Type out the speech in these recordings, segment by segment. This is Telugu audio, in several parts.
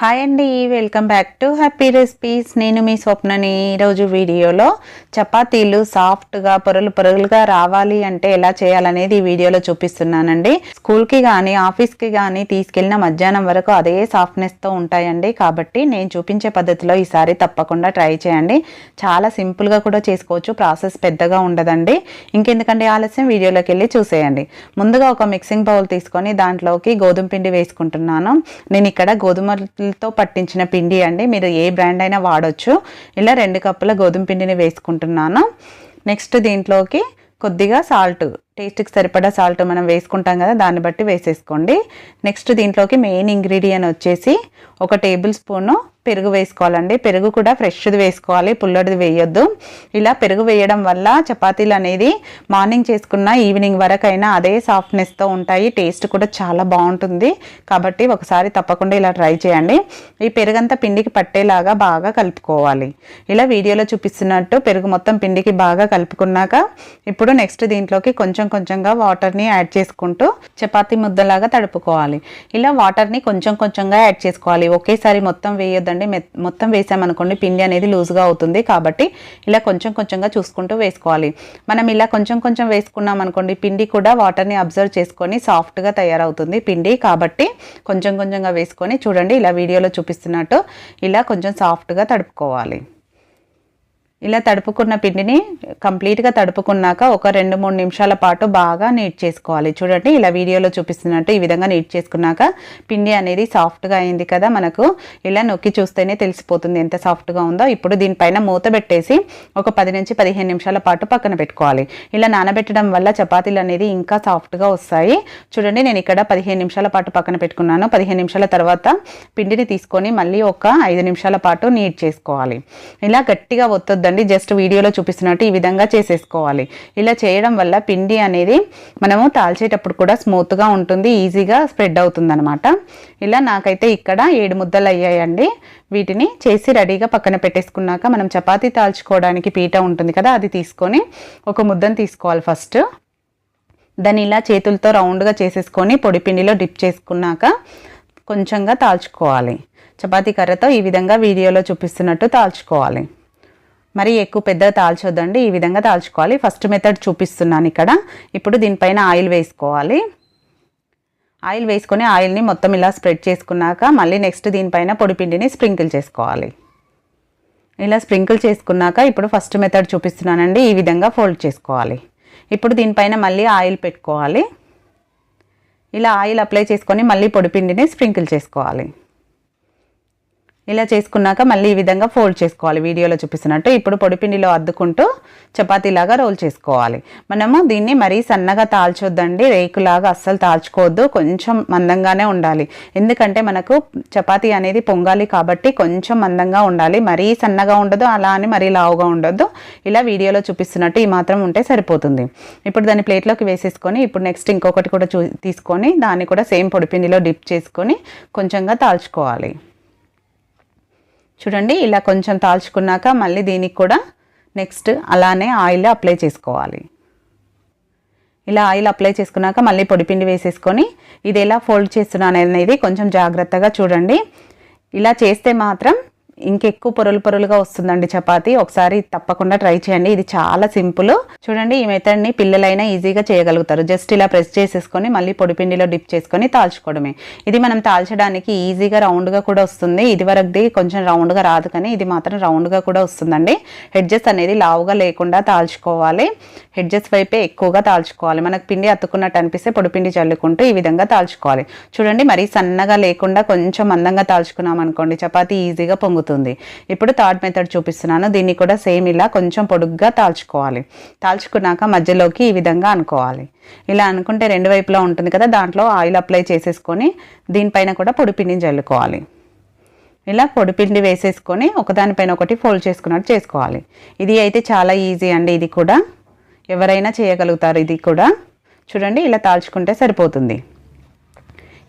హాయ్ అండి welcome back to happy recipes నేను మీ స్వప్నని ఈరోజు వీడియోలో చపాతీలు సాఫ్ట్గా పొరలు పొరలుగా రావాలి అంటే ఎలా చేయాలనేది ఈ వీడియోలో చూపిస్తున్నానండి. స్కూల్కి కానీ ఆఫీస్కి కానీ తీసుకెళ్ళిన మధ్యాహ్నం వరకు అదే సాఫ్ట్నెస్తో ఉంటాయండి. కాబట్టి నేను చూపించే పద్ధతిలో ఈసారి తప్పకుండా ట్రై చేయండి. చాలా సింపుల్గా కూడా చేసుకోవచ్చు. ప్రాసెస్ పెద్దగా ఉండదండి. ఇంకెందుకంటే ఆలస్యం? వీడియోలోకి వెళ్ళి చూసేయండి. ముందుగా ఒక మిక్సింగ్ బౌల్ తీసుకొని దాంట్లోకి గోధుమ పిండి వేసుకుంటున్నాను. నేను ఇక్కడ గోధుమలతో పట్టించిన పిండి అండి. మీరు ఏ బ్రాండ్ అయినా వాడచ్చు. ఇలా రెండు కప్పుల గోధుమ పిండిని వేసుకుంటున్నాను. నెక్స్ట్ దీంట్లోకి కొద్దిగా సాల్ట్ టేస్ట్కి సరిపడా సాల్ట్ మనం వేసుకుంటాం కదా దాన్ని బట్టి వేసేసుకోండి. నెక్స్ట్ దీంట్లోకి మెయిన్ ఇంగ్రీడియంట్ వచ్చేసి ఒక టేబుల్ స్పూను పెరుగు వేసుకోవాలండి. పెరుగు కూడా ఫ్రెష్ది వేసుకోవాలి. పుల్లడిది వేయొద్దు. ఇలా పెరుగు వేయడం వల్ల చపాతీలు అనేది మార్నింగ్ చేసుకున్న ఈవినింగ్ వరకైనా అదే సాఫ్ట్నెస్తో ఉంటాయి. టేస్ట్ కూడా చాలా బాగుంటుంది. కాబట్టి ఒకసారి తప్పకుండా ఇలా ట్రై చేయండి. ఈ పెరుగంతా పిండికి పట్టేలాగా బాగా కలుపుకోవాలి. ఇలా వీడియోలో చూపిస్తున్నట్టు పెరుగు మొత్తం పిండికి బాగా కలుపుకున్నాక ఇప్పుడు నెక్స్ట్ దీంట్లోకి కొంచెం కొంచెంగా వాటర్ని యాడ్ చేసుకుంటూ చపాతీ ముద్దలాగా తడుపుకోవాలి. ఇలా వాటర్ని కొంచెం కొంచెంగా యాడ్ చేసుకోవాలి. ఒకేసారి మొత్తం వేయొద్దండి మెత్- మొత్తం వేసామనుకోండి పిండి అనేది లూజ్గా అవుతుంది కాబట్టి ఇలా కొంచెం కొంచెంగా చూసుకుంటూ వేసుకోవాలి. మనం ఇలా కొంచెం కొంచెం వేసుకున్నాం అనుకోండి పిండి కూడా వాటర్ని అబ్జర్వ్ చేసుకొని సాఫ్ట్గా తయారవుతుంది పిండి కాబట్టి కొంచెం కొంచెంగా వేసుకొని చూడండి ఇలా వీడియోలో చూపిస్తున్నట్టు ఇలా కొంచెం సాఫ్ట్గా తడుపుకోవాలి. ఇలా తడుపుకున్న పిండిని కంప్లీట్గా తడుపుకున్నాక ఒక రెండు మూడు నిమిషాల పాటు బాగా నీట్ చేసుకోవాలి. చూడండి ఇలా వీడియోలో చూపిస్తున్నట్టు ఈ విధంగా నీట్ చేసుకున్నాక పిండి అనేది సాఫ్ట్గా అయింది కదా మనకు. ఇలా నొక్కి చూస్తేనే తెలిసిపోతుంది ఎంత సాఫ్ట్గా ఉందో. ఇప్పుడు దీనిపైన మూత పెట్టేసి ఒక పది నుంచి పదిహేను నిమిషాల పాటు పక్కన పెట్టుకోవాలి. ఇలా నానబెట్టడం వల్ల చపాతీలు అనేది ఇంకా సాఫ్ట్గా వస్తాయి. చూడండి నేను ఇక్కడ పదిహేను నిమిషాల పాటు పక్కన పెట్టుకున్నాను. పదిహేను నిమిషాల తర్వాత పిండిని తీసుకొని మళ్ళీ ఒక ఐదు నిమిషాల పాటు నీట్ చేసుకోవాలి. ఇలా గట్టిగా ఒత్తొద్దండి జస్ట్ వీడియోలో చూపిస్తున్నట్టు ఈ విధంగా చేసేసుకోవాలి. ఇలా చేయడం వల్ల పిండి అనేది మనము తాల్చేటప్పుడు కూడా స్మూత్గా ఉంటుంది ఈజీగా స్ప్రెడ్ అవుతుంది అనమాట ఇలా నాకైతే ఇక్కడ ఏడు ముద్దలు అయ్యాయండి. వీటిని చేసి రెడీగా పక్కన పెట్టేసుకున్నాక మనం చపాతీ తాల్చుకోవడానికి పీట ఉంటుంది కదా అది తీసుకొని ఒక ముద్దను తీసుకోవాలి ఫస్ట్ దాన్ని ఇలా చేతులతో రౌండ్గా చేసేసుకొని పొడి పిండిలో డిప్ చేసుకున్నాక కొంచెంగా తాల్చుకోవాలి. చపాతీ కర్రతో ఈ విధంగా వీడియోలో చూపిస్తున్నట్టు తాల్చుకోవాలి. మరి ఎక్కువ పెద్దగా తాల్చొద్దండి. ఈ విధంగా తాల్చుకోవాలి. ఫస్ట్ మెథడ్ చూపిస్తున్నాను ఇక్కడ. ఇప్పుడు దీనిపైన ఆయిల్ వేసుకోవాలి. ఆయిల్ వేసుకొని ఆయిల్ని మొత్తం ఇలా స్ప్రెడ్ చేసుకున్నాక మళ్ళీ నెక్స్ట్ దీనిపైన పొడిపిండిని స్ప్రింకిల్ చేసుకోవాలి. ఇలా స్ప్రింకిల్ చేసుకున్నాక ఇప్పుడు ఫస్ట్ మెథడ్ చూపిస్తున్నానండి. ఈ విధంగా ఫోల్డ్ చేసుకోవాలి. ఇప్పుడు దీనిపైన మళ్ళీ ఆయిల్ పెట్టుకోవాలి. ఇలా ఆయిల్ అప్లై చేసుకొని మళ్ళీ పొడిపిండిని స్ప్రింకిల్ చేసుకోవాలి. ఇలా చేసుకున్నాక మళ్ళీ ఈ విధంగా ఫోల్డ్ చేసుకోవాలి. వీడియోలో చూపిస్తున్నట్టు ఇప్పుడు పొడిపిండిలో అద్దుకుంటూ చపాతీలాగా రోల్ చేసుకోవాలి. మనము దీన్ని మరీ సన్నగా తాల్చొద్దండి. రేకులాగా అస్సలు తాల్చుకోవద్దు. కొంచెం మందంగానే ఉండాలి. ఎందుకంటే మనకు చపాతీ అనేది పొంగాలి కాబట్టి కొంచెం మందంగా ఉండాలి. మరీ సన్నగా ఉండదు అలా అని మరీ లావుగా ఉండొద్దు ఇలా వీడియోలో చూపిస్తున్నట్టు ఈ మాత్రం ఉంటే సరిపోతుంది. ఇప్పుడు దాన్ని ప్లేట్లోకి వేసేసుకొని ఇప్పుడు నెక్స్ట్ ఇంకొకటి కూడా చూ తీసుకొని దాన్ని కూడా సేమ్ పొడిపిండిలో డిప్ చేసుకొని కొంచెంగా తాల్చుకోవాలి. చూడండి ఇలా కొంచెం తాల్చుకున్నాక మళ్ళీ దీనికి కూడా నెక్స్ట్ అలానే ఆయిల్ అప్లై చేసుకోవాలి. ఇలా ఆయిల్ అప్లై చేసుకున్నాక మళ్ళీ పొడిపిండి వేసేసుకొని ఇది ఎలా ఫోల్డ్ చేస్తున్నాను అనేది కొంచెం జాగ్రత్తగా చూడండి. ఇలా చేస్తే మాత్రం ఇంకెక్కువ పొరలు పొరలుగా వస్తుందండి చపాతి. ఒకసారి తప్పకుండా ట్రై చేయండి. ఇది చాలా సింపుల్. చూడండి ఈ మెథడ్ని పిల్లలైనా ఈజీగా చేయగలుగుతారు. జస్ట్ ఇలా ప్రెస్ చేసేసుకొని మళ్ళీ పొడిపిండిలో డిప్ చేసుకొని తాల్చుకోవడమే. ఇది మనం తాల్చడానికి ఈజీగా రౌండ్గా కూడా వస్తుంది. ఇది వరకుది కొంచెం రౌండ్గా రాదు కానీ ఇది మాత్రం రౌండ్గా కూడా వస్తుందండి. హెడ్జెస్ అనేది లావుగా లేకుండా తాల్చుకోవాలి. హెడ్జెస్ వైపే ఎక్కువగా తాల్చుకోవాలి. మనకు పిండి అతుకున్నట్టు అనిపిస్తే పొడిపిండి చల్లుకుంటూ ఈ విధంగా తాల్చుకోవాలి. చూడండి మరీ సన్నగా లేకుండా కొంచెం అందంగా తాల్చుకున్నాం అనుకోండి చపాతీ ఈజీగా పొంగుతుంది. ఇప్పుడు థర్డ్ మెథడ్ చూపిస్తున్నాను. దీన్ని కూడా సేమ్ ఇలా కొంచెం పొడుగ్గా తాల్చుకోవాలి. తాల్చుకున్నాక మధ్యలోకి ఈ విధంగా అనుకోవాలి. ఇలా అనుకుంటే రెండు వైపులా ఉంటుంది కదా దాంట్లో ఆయిల్ అప్లై చేసేసుకొని దీనిపైన కూడా పొడిపిండిని చల్లుకోవాలి ఇలా పొడిపిండి వేసేసుకొని ఒకదానిపైన ఒకటి ఫోల్డ్ చేసుకున్నట్టు చేసుకోవాలి. ఇది అయితే చాలా ఈజీ అండి ఇది కూడా. ఎవరైనా చేయగలుగుతారు ఇది కూడా. చూడండి ఇలా తాల్చుకుంటే సరిపోతుంది.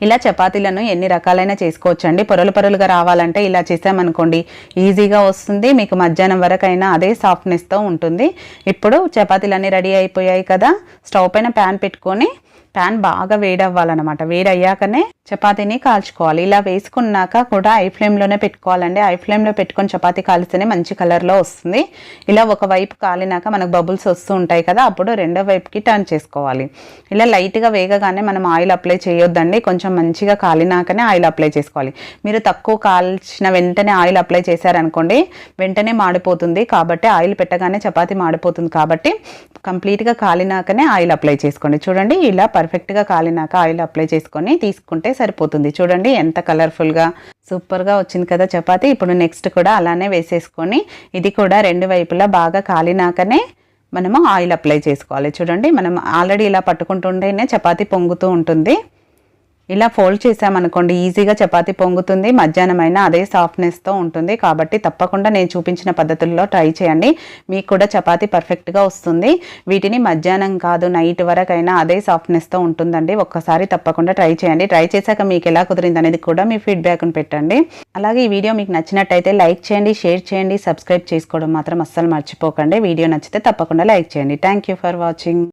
ఇలా చపాతీలను ఎన్ని రకాలైన చేసుకోవచ్చండి. పొరలు పొరలుగా రావాలంటే ఇలా చేసామనుకోండి ఈజీగా వస్తుంది. మీకు మధ్యాహ్నం వరకైనా అదే సాఫ్ట్నెస్తో ఉంటుంది. ఇప్పుడు చపాతీలు అన్నీ రెడీ అయిపోయాయి కదా. స్టవ్ పైన ప్యాన్ పెట్టుకొని ప్యాన్ బాగా వేడి అవ్వాలన్నమాట వేడి అయ్యాకనే చపాతీని కాల్చుకోవాలి. ఇలా వేసుకున్నాక కూడా ఐ ఫ్లేమ్లోనే పెట్టుకోవాలండి. ఐ ఫ్లేమ్లో పెట్టుకొని చపాతీ కాలిస్తేనే మంచి కలర్లో వస్తుంది. ఇలా ఒక వైపు కాలినాక మనకు బబుల్స్ వస్తూ ఉంటాయి కదా అప్పుడు రెండో వైపుకి టర్న్ చేసుకోవాలి. ఇలా లైట్గా వేగగానే మనం ఆయిల్ అప్లై చేయొద్దండి. కొంచెం మంచిగా కాలినాకనే ఆయిల్ అప్లై చేసుకోవాలి. మీరు తక్కువ కాల్చిన వెంటనే ఆయిల్ అప్లై చేశారనుకోండి వెంటనే మాడిపోతుంది కాబట్టి ఆయిల్ పెట్టగానే చపాతీ మాడిపోతుంది కాబట్టి కంప్లీట్గా కాలినాకనే ఆయిల్ అప్లై చేసుకోండి. చూడండి ఇలా పర్ఫెక్ట్గా కాలినాక ఆయిల్ అప్లై చేసుకొని తీసుకుంటే సరిపోతుంది. చూడండి ఎంత కలర్ఫుల్గా సూపర్గా వచ్చింది కదా చపాతీ. ఇప్పుడు నెక్స్ట్ కూడా అలానే వేసేసుకొని ఇది కూడా రెండు వైపులా బాగా కాలినాకనే మనము ఆయిల్ అప్లై చేసుకోవాలి. చూడండి మనం ఆల్రెడీ ఇలా పట్టుకుంటుంటేనే చపాతీ పొంగుతూ ఉంటుంది. ఇలా ఫోల్డ్ చేసామనుకోండి ఈజీగా చపాతి పొంగుతుంది మధ్యాహ్నం అయినా అదే సాఫ్ట్నెస్తో ఉంటుంది. కాబట్టి తప్పకుండా నేను చూపించిన పద్ధతుల్లో ట్రై చేయండి. మీకు కూడా చపాతి పర్ఫెక్ట్గా వస్తుంది. వీటిని మధ్యాహ్నం కాదు నైట్ వరకైనా అదే సాఫ్ట్నెస్తో ఉంటుందండి. ఒక్కసారి తప్పకుండా ట్రై చేయండి. ట్రై చేశాక మీకు ఎలా కుదిరింది అనేది కూడా మీ ఫీడ్బ్యాక్ని పెట్టండి. అలాగే ఈ వీడియో మీకు నచ్చినట్టయితే లైక్ చేయండి షేర్ చేయండి సబ్స్క్రైబ్ చేసుకోవడం మాత్రం అస్సలు మర్చిపోకండి. వీడియో నచ్చితే తప్పకుండా లైక్ చేయండి. Thank you for watching.